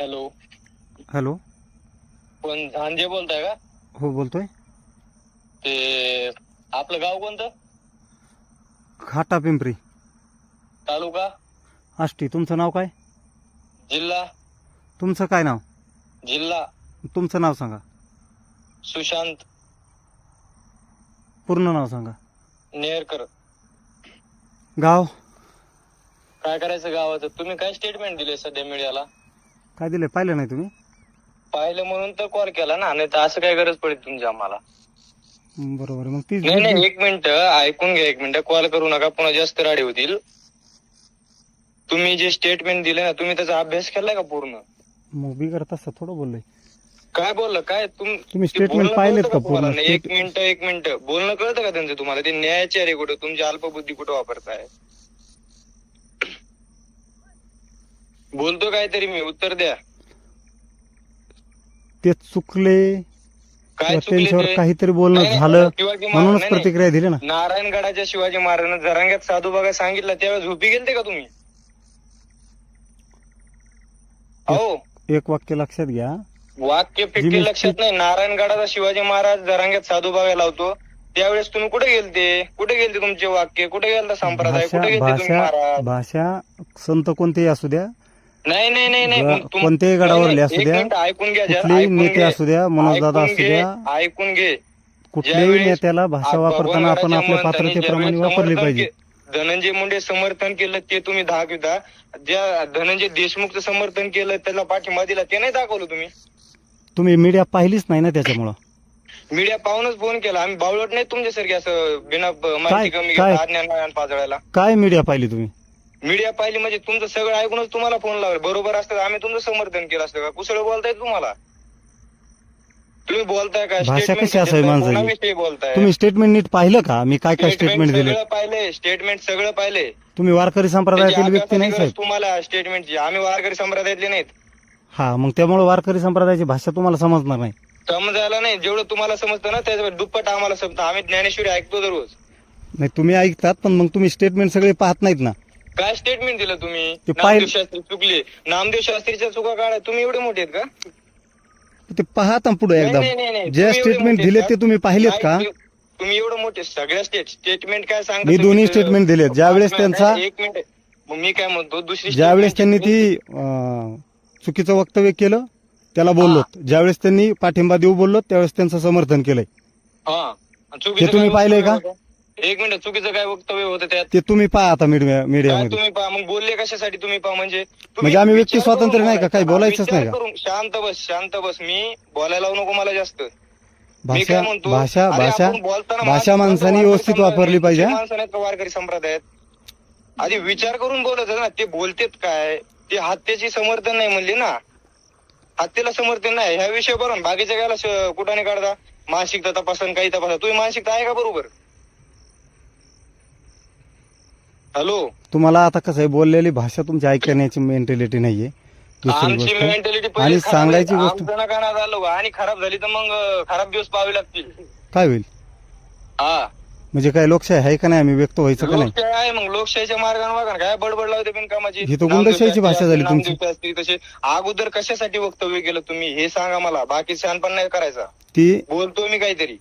Hello. Hello. कोण झांजे बोलताय का? हो बोलतोय. ते आपलं गाव कोणतं? घाटा पिंपरी. तालुका? आष्टी तुमचं नाव काय? जिल्हा? तुमचं काय नाव? जिल्हा. तुमचं नाव सांगा. सुशांत. पूर्ण नाव सांगा. नेरकर. गाव? काय करायचं गावाचं? तुम्ही काय स्टेटमेंट दिले सध्या मीडियाला काय दिलं पाहिलं नाही तुम्ही? पाहिलं म्हणून तर कॉल केला ना नाही तर असं काय गरज पडेल तुमची आम्हाला? बरोबर. मग तीच नाही नाही एक मिनिट ऐकून घ्या एक मिनिट. कॉल करू नका पुन्हा जास्त राडे होतील. तुम्ही जे स्टेटमेंट दिले ना तुम्ही त्याचा अभ्यास केलाय का पूर्ण? मग असं थोडं बोललोय काय बोललं? काय तुम तुम्ही ते statement बोलणं पाहिलेत कळतं का? पूर्ण? नाही, एक मिनिट एक मिनिट. बोलणं कळतं का त्यांचं तुम्हाला? ते न्यायाचे आहे कुठं? तुमची अल्पबुद्धी कुठं वापरताय? बोलतो काहीतरी मी उत्तर द्या. ते चुकले किंवा त्यांच्यावर ते? काहीतरी बोलणं नाही, झालं शिवाजी महाराज- म्हणूनच नाही, नाही. प्रतिक्रिया दिली ना. नारायणगडाच्या शिवाजी महाराजांना जरांग्यात साधू बघा सांगितलं त्यावेळेस झोपी गेलते का तुम्ही? हो एक वाक्य लक्षात घ्या. वाक्य जी फिक्की मी- लक्षात नाही. नारायणगडाचा शिवाजी महाराज जरांग्यात साधू बघायला लावतो. त्यावेळेस तुम्ही कुठे गेलते? कुठे गेलते तुमचे वाक्य? कुठे गेलता संप्रदाय? भाषा कुठे गेलते तुम्ही भाषा महाराज? भाषा संत कोणतेही असू द्या नाही नाही नाही नाही. ग- मग तुम- कोणत्याही नाही, नाही, असू एक द्या, मिनिट ऐकून घ्या जरा, कुठलेही ऐकून नेते घे. असू द्या मनोजदादा ऐकून असू घे, द्या. ऐकून घे. कुठल्याही ज्यावेळेस नेत्याला भाषा वापरताना आपण आपल्या पात्रतेप्रमाणे ज्यावेळेस वापरली समर्थन पाहिजे. के- धनंजय मुंडे समर्थन केलं ते तुम्ही दाखविता. ज्या धनंजय देशमुखचं समर्थन केलं त्याला पाठिंबा दिला ते नाही दाखवलं तुम्ही. तुम्ही मीडिया पाहिलीच नाही ना त्याच्यामुळं? मीडिया पाहूनच फोन केला. आम्ही बावळट नाही तुमच्यासारखे असं बिना ब- माहिती काय- कमी काय? घेता, पाजळायला. काय मीडिया पाहिली तुम्ही? मीडिया पाहिली म्हणजे तुमचं सगळं ऐकूनच तुम्हाला फोन लावला. बरोबर असतं आम्ही तुमचं समर्थन केलं असतं का? कुसळ बोलताय तुम्हाला. तुम्ही बोलताय का? भाषा कशी असावी देताय, माणसाची? बोलताय? तुम्ही स्टेटमेंट नीट पाहिलं का? मी काय काय स्टेटमेंट दिले पाहिले स्टेटमेंट सगळं पाहिले. तुम्ही वारकरी संप्रदायातील व्यक्ती नाही साहेब. तुम्हाला स्टेटमेंटची आम्ही वारकरी संप्रदायातले नाहीत. हा मग त्यामुळे वारकरी संप्रदायाची भाषा तुम्हाला समजणार नाही. समजायला नाही. जेवढं तुम्हाला समजतं ना त्याच्या दुप्पट आम्हाला समजतं. आम्ही ज्ञानेश्वरी ऐकतो दररोज. नाही तुम्ही ऐकतात पण मग तुम्ही स्टेटमेंट सगळे पाहत नाहीत ना. काय स्टेटमेंट दिलं तुम्ही? ते नामदेव शास्त्री चुकले. नामदेव शास्त्रीच्या चुका काढा. तुम्ही एवढे मोठे आहेत का? ते पाहता पुढे नाही, एकदा. नाही, नाही, नाही. जे तुम्ही एवढे स्टेटमेंट मोठे दिले ते तुम्ही पाहिलेत नाही, का तुम्ही- एवढं मोठे सगळ्या स्टेट स्टेटमेंट काय सांगता मी तुम्ही? दोन्ही ते- statement दिलेत. ज्यावेळेस नाही, त्यांचा- एक मिनिट. मग मी काय म्हणतो? दुसरी ज्यावेळेस statement त्यांनी ती अं, चुकीचं वक्तव्य केलं त्याला बोललो ज्यावेळेस त्यांनी पाठिंबा देऊ बोललो त्यावेळेस त्यांचं समर्थन केलंय. हा. चुकीचं तुम्ही काय पाहिलंय का? होतं? एक मिनिट चुकीचं काय वक्तव्य होतं त्यात? ते तुम्ही पहा आता मीडिया काय मीडियामध्ये तुम्ही पहा? मग बोलले कशासाठी तुम्ही पहा म्हणजे? तुम्ही म्हणजे आम्ही व्यक्ती विचार करून स्वातंत्र्य नाही का? काही बोलायचं. बोलायचंच नाही का? करून शांत बस शांत बस. मी बोलायला लावू नको मला जास्त. मी भाषा काय म्हणतो? भाषा अरे भाषा आपण बोलताना भाषा माणसं- माणसाने वारकरी व्यवस्थित संप्रदाय- वापरली पाहिजे हा? माणसं का वारकरी संप्रदायात? आधी विचार करून बोलत ना ते बोलतेत काय? ते हत्येची समर्थन नाही म्हणले ना? हत्येला समर्थन नाही. ह्या विषय बरोबर बाकीच्या गायला नाही काढता. मानसिकता तपासन काही तपासा तुम्ही मानसिकता आहे का बरोबर? हॅलो. तुम्हाला आता कसं आहे बोललेली भाषा तुमची ऐकण्याची मेंटॅलिटी नाहीये. दुसरी आमची गोष्ट. मेंटॅलिटी आणि सांगायची गोष्ट झालं बा. आणि खराब झाली तर मग अं, खराब दिवस पाहावे लागतील. काय होईल? हा. म्हणजे काय लोकशाही आहे का नाही? आम्ही व्यक्त व्हायचं का नाही? लोकशाही आहे मग. लोकशाहीच्या मार्गाने वागा ना. काय बडबड लावते बिनकामाची ही तर गुंडशाहीची भाषा झाली तुमची. तसे अगोदर कशासाठी वक्तव्य केलं तुम्ही? हे सांगा मला. बाकी शहाणपण नाही करायचा. ती बोलतो मी काहीतरी.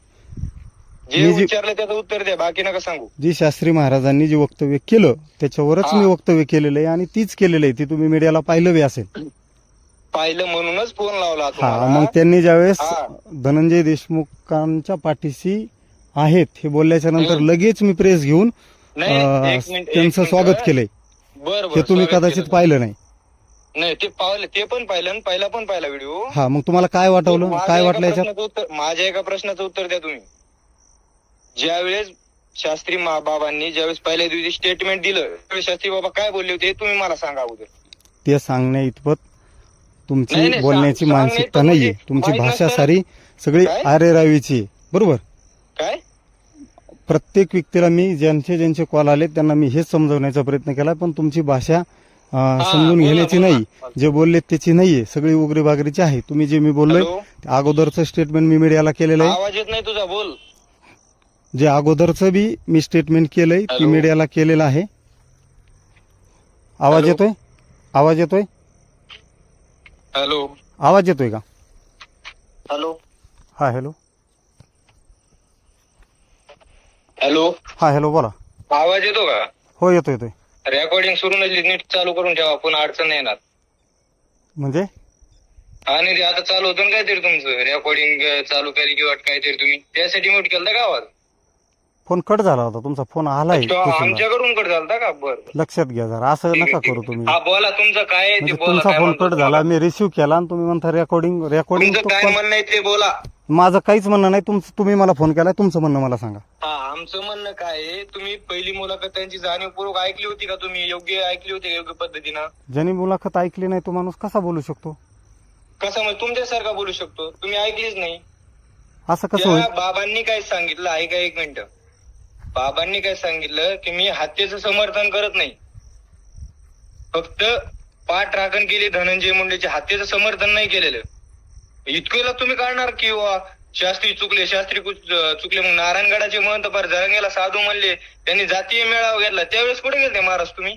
जे मी जी- विचारलं त्याचं उत्तर द्या बाकी नका सांगू. जी शास्त्री महाराजांनी जे वक्तव्य केलं त्याच्यावरच हा. मी वक्तव्य केलेलं आहे आणि तीच केलेलं आहे ती तुम्ही मीडियाला पाहिलं बी असेल. पाहिलं म्हणूनच फोन लावला हा तुम्हाला मग त्यांनी ज्यावेळेस हा. धनंजय देशमुखांच्या पाठीशी आहेत हे बोलल्याच्या नंतर लगेच मी प्रेस घेऊन नाही अं, एक मिनिट एक त्यांचं मिनिट. स्वागत केलंय. बरं हे बरं तुम्ही स्वागत कदाचित केलं. पाहिलं नाही. नाही ते पाहिलं ते पण पाहिलं आणि पहिला पण पाहिला व्हिडिओ. हा मग तुम्हाला काय वाटवलं? माझ्या काय एका वाटलं याच्यात? प्रश्नाचं उत्तर माझ्या एका प्रश्नाचं उत्तर द्या तुम्ही. ज्यावेळेस शास्त्री मा- बाबांनी ज्यावेळेस पहिल्या दिवशी स्टेटमेंट दिलं त्यावेळेस शास्त्री बाबा काय बोलले होते हे तुम्ही मला सांगा अगोदर. ते सांगण्या इतपत नाही, तुमची नाही, बोलण्याची सांग- मानसिकता नाहीये. पण तुमची म्हणजे भाषा सारी सगळी काय? आरेरावीची आहे. बरोबर? काय? प्रत्येक व्यक्तीला मी ज्यांचे ज्यांचे कॉल आले त्यांना मी हेच समजवण्याचा प्रयत्न केला पण तुमची भाषा अं, समजून बोला, घेण्याची बोला. नाही. जे बोलले त्याची नाहीये. सगळी उगरी बागरीची आहे. तुम्ही जे मी बोललोय हॅलो? अगोदरचं स्टेटमेंट मी मीडियाला केलेलं आहे. आवाज येत नाही तुझा बोल. जे अगोदरचं बी मी स्टेटमेंट केलंय ती? मीडियाला केलेलं आहे. आवाज? येतोय? आवाज येतोय? हॅलो आवाज येतोय का? हॅलो हा हॅलो हॅलो हा हॅलो बोला. आवाज येतो का? हो येतो येतोय. रेकॉर्डिंग सुरू नसली नीट चालू करून ठेवा पण अडचण नाही येणार. म्हणजे? आणि ते आता चालू होतं ना काहीतरी तुमचं रेकॉर्डिंग चालू करी किंवा काहीतरी तुम्ही त्यासाठी मोठ केलं का आवाज? फोन कट झाला होता तुमचा फोन आलाय तो. आमच्याकडून कट झालता का? बरं लक्षात घ्या जरा असं नका करू तुम्ही. हा बोला तुमचं काय आहे ते म्हणजे बोला तुमचा काय फोन म्हणतो कट झाला मी रिसिव्ह केला आणि तुम्ही म्हणता रेकॉर्डिंग रेकॉर्डिंग तुमचं काय म्हणणं आहे ते बोला. माझं काहीच म्हणणं नाही तुमचं तुम्ही मला फोन केलाय तुमचं म्हणणं मला सांगा. हा आमचं म्हणणं काय आहे तुम्ही पहिली मुलाखत त्यांची जाणीवपूर्वक ऐकली होती का तुम्ही? योग्य ऐकली होती का योग्य पद्धतीनं? ज्यांनी मुलाखत ऐकली नाही तो माणूस कसा बोलू शकतो? कसं म्हणजे तुमच्यासारखा बोलू शकतो? तुम्ही ऐकलीच नाही. असं कसं होईल? त्या बाबांनी काय सांगितलं ऐका एक मिनिट. बाबांनी काय सांगितलं की मी हत्येचं समर्थन करत नाही. फक्त पाठ राखण केली धनंजय मुंडेच्या हत्येचं समर्थन नाही केलेलं. इतकेला तुम्ही काढणार की शास्त्री चुकले शास्त्री चुकले मग नारायणगडाचे महंत पर जरंगेला साधू म्हणले त्यांनी जातीय मेळावा घेतला त्यावेळेस कुठे गेले महाराज तुम्ही?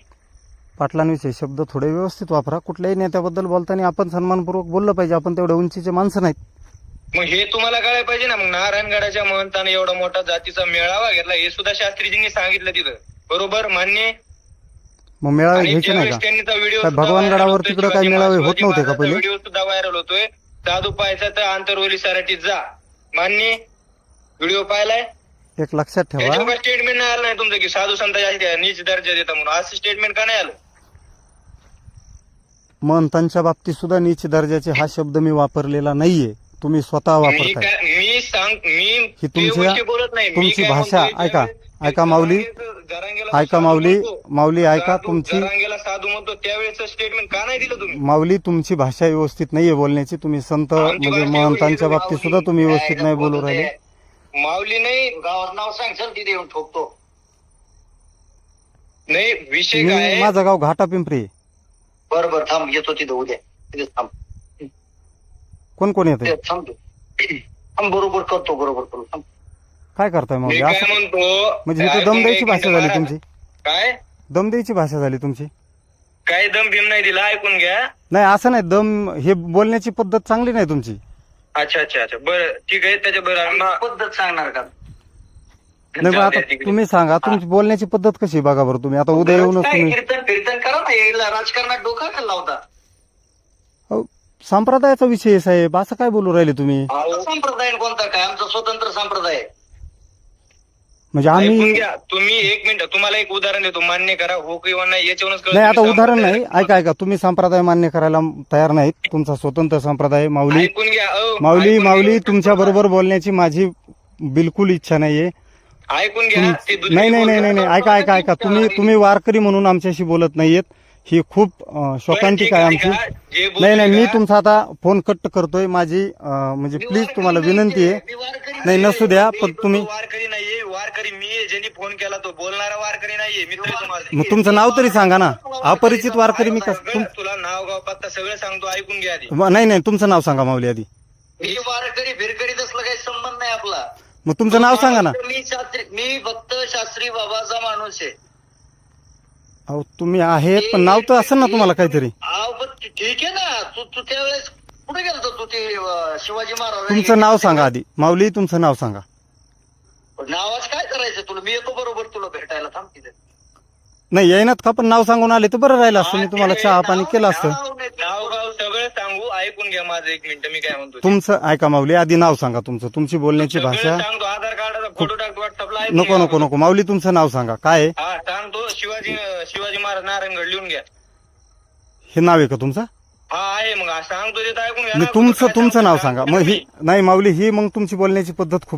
पाटलांविषयी शब्द थोडे व्यवस्थित वापरा. कुठल्याही नेत्याबद्दल बोलताना आपण सन्मानपूर्वक बोललं पाहिजे आपण तेवढ्या उंचीचे माणसं नाहीत. मग हे तुम्हाला कळायला पाहिजे ना मग नारायणगडाच्या महंताने एवढा मोठा जातीचा मेळावा घेतला हे सुद्धा शास्त्रीजींनी सांगितलं तिथं. बरोबर मान्य? मग मेळावे घ्यायचे नाही का? त्यांनी व्हिडिओ भगवानगडावर तिकडं काय शिवाजी मेळावे होत नव्हते का पहिले? व्हिडिओ सुद्धा व्हायरल होतोय साधू पाहायचा तर आंतरवली सराटीत जा. मान्य? व्हिडिओ पाहिलाय? एक लक्षात ठेवा. स्टेटमेंट नाही आलं नाही तुमचं की साधू संतांच्या नीच दर्जा देता म्हणून. असं स्टेटमेंट का नाही आलं? महंतांच्या बाबतीत सुद्धा नीच दर्जाचे हा शब्द मी वापरलेला नाहीये. तुम्ही स्वतः मी वापरताय. काय मी सांग मी ही ते तुमच्या- गोष्टी बोलत नाही. मी तुमची काय भाषा म्हणतोय, ऐका ऐका माऊली. जरांगेला ऐका साधू माऊली म्हणतो, माऊली ऐका साधू- तुमची जरांगेला साधू म्हणतो. त्यावेळेस स्टेटमेंट का नाही दिलं तुम्ही? माऊली तुमची भाषा व्यवस्थित नाहीये बोलण्याची. तुम्ही संत आमची म्हणजे भाषा महंतांच्या बाबतीत सुद्धा तुम्ही व्यवस्थित नाही बोलू राहिले. माऊली नाही गावात नाव सांगशाल तिथे येऊन ठोकतो. नाही विषय मी काय आहे? माझं गाव घाटा पिंपरी. बरं बरं थांब येतो तिथं उद्या. तिथे थांब. कोण कोण येते थांब. बरोबर करतो बरोबर थांब. काय करताय मी माऊली काय असं म्हणतो म्हणजे ऐकून द्यायची घ्या, भाषा झाली तुमची. काय? दम द्यायची भाषा झाली तुमची. काय दम भीम नाही दिला? ऐकून घ्या. नाही असं नाही. दम हे बोलण्याची पद्धत चांगली नाही तुमची. अच्छा अच्छा अच्छा. बरं ठीक आहे. त्याच्या बरं पद्धत सांगणार का? नाही पण आता तुम्ही सांगा. तुमची बोलण्याची पद्धत कशी आहे? बघा बरं तुम्ही. आता उद्या येऊनच काय तुम्ही कीर्तन कीर्तन करा ना. यायला राजकारणात डोका का लावता? अहो, संप्रदायाचा विषय आहे साहेब. असं काय बोलू राहिले तुम्ही? संप्रदाय कोणता काय? आमचा स्वतंत्र संप्रदाय. आहे. म्हणजे ऐकून आम्ही घ्या. तुम्ही एक मिनिट. तुम्हाला एक उदाहरण देतो. मान्य करा. हो किंवा नाही याच्यावरूनच कळतं. नाही आता तुम्ही उदाहरण नाही. ऐका ऐका. तुम्ही संप्रदाय मान्य करायला तयार नाहीत. तुमचा स्वतंत्र संप्रदाय माऊली. ऐकून घ्या. अहो, माऊली ऐकून माऊली. तुमच्या बरोबर बोलण्याची माझी बिलकुल इच्छा नाहीये. ऐकून घ्या. तुम- ते दुसरी नाही नाही नाही नाही नाही. ऐका ऐका ऐका. तुम्ही तुम्ही वारकरी म्हणून आमच्याशी बोलत नाहीयेत. ही खूप शोकांतिक आहे आमची? नाही नाही मी तुमचा आता फोन कट करतोय. माझी म्हणजे प्लीज तुम्हाला विनंती आहे. नाही नसू द्या पण तुम्ही वारकरी नाहीये वारकरी मी ज्यांनी फोन केला तो बोलणारा वारकरी नाहीये मग तुमचं नाव तरी सांगा ना. अपरिचित वारकरी मी कस तुला नाव गाव पत्ता सगळं सांगतो ऐकून घ्या आधी. नाही नाही तुमचं नाव सांगा माऊली आधी. मी वारकरी फिरकरी तसला काही संबंध नाही आपला. मग तुमचं नाव सांगा ना. मी शास्त्री मी फक्त शास्त्री बाबाचा माणूस आहे. अहो तुम्ही आहेत पण नाव तर असेल ना तुम्हाला काहीतरी. अहो, पण ठी- ठीक आहे ना. तू तू त्यावेळेस कुठे गेलतो तू ते अं, शिवाजी महाराज तुमचं नाव सांगा आधी. माऊली तुमचं नाव सांगा. नावाच काय करायचं तुला? मी येतो बरोबर तुला भेटायला थांब तिथे नाही येईनात का? पण नाव सांगून आले तर बरं राहिलं असतं. मी तुम्हाला चहा पाणी केलं असतं. नाव गाव सगळं सांगू. ऐकून घ्या माझं एक मिनिट. मी काय म्हणतो ते. तुमचं ऐका माऊली आधी नाव सांगा तुमचं. तुमची बोलण्याची सगळं भाषा. सांगतो. आधार व्हॉट्सअपला नको नको नको. माऊली तुमचं नाव सांगा. काय आहे? हा सांगतो शिवाजी शिवाजी महाराज नारायणगड लिहून घ्या. हे नाव आहे का तुमचं? हा आहे मग. हा सांगतो ऐकून घ्या. तुमचं तुमचं नाव सांगा मग ही नाही माऊली ही मग तुमची बोलण्याची पद्धत खूप